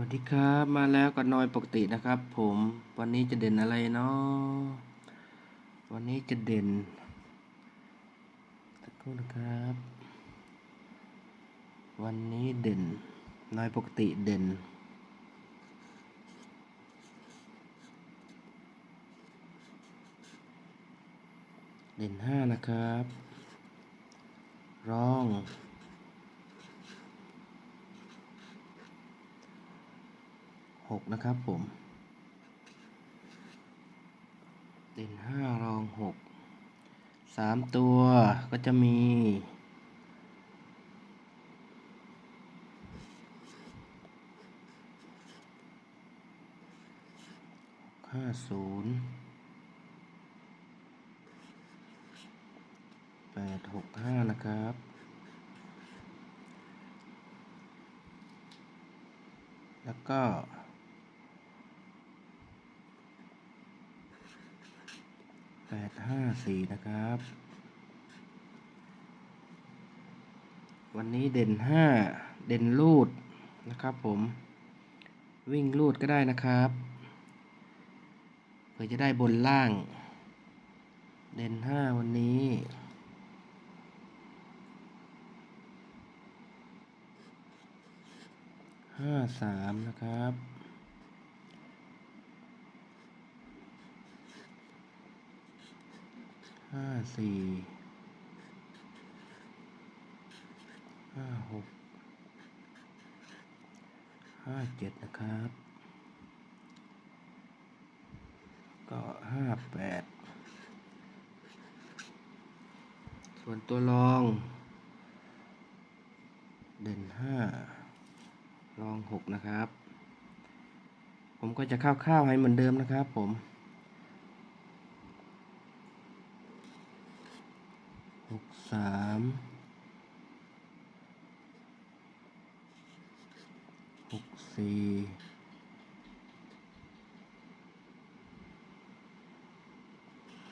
วัสดีครับมาแล้วก็นอยปกตินะครับ ผมวันนี้จะเด่นอะไรเนาะวันนี้จะเด่นสักครู่นะครับ วันนี้เด่นนอยปกติเด่น เด่นห้านะครับร้อง หกนะครับผม เด่นห้ารองหกสามตัวก็จะมี ห้าศูนย์แปดหกห้านะครับแล้วก็ แป ดห้าสี่นะครับ วันนี้เด่นห้าเด่นลูดนะครับผม วิ่งลูดก็ได้นะครับเพื่อจะได้บนล่าง เด่นห้าวันนี้ห้าสามนะครับ ห้าสี่ห้าหกห้าเจ็ดนะครับ ก็ห้าแปดส่วนตัวรอง เด่นห้ารองหกนะครับ ผมก็จะคร่าวๆให้เหมือนเดิมนะครับผม หกสามหกสี่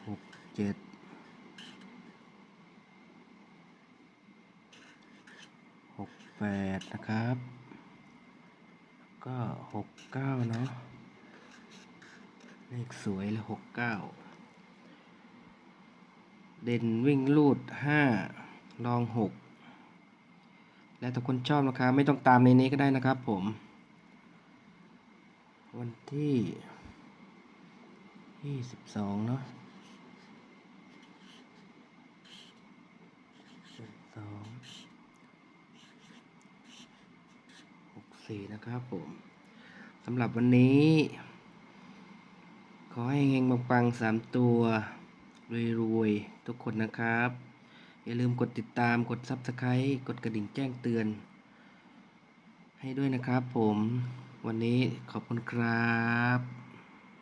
หกเจ็ดหกแปดนะครับ ก็หกเก้าเนาะเลขสวยเลยหกเก้า เด่นวิ่งลูดห้ารองหกแล้วแต่คนชอบนะครับ ไม่ต้องตามในนี้ก็ได้นะครับผม วันที่ยี่สิบสองเนาะสองหกสี่นะครับผมสำหรับวันนี้ ขอให้เฮงๆปังๆสามตัว รวยๆ ทุกคนนะครับ อย่าลืมกดติดตามกด Subscribe กดกระดิ่งแจ้งเตือน ให้ด้วยนะครับผมวันนี้ขอบคุณครับ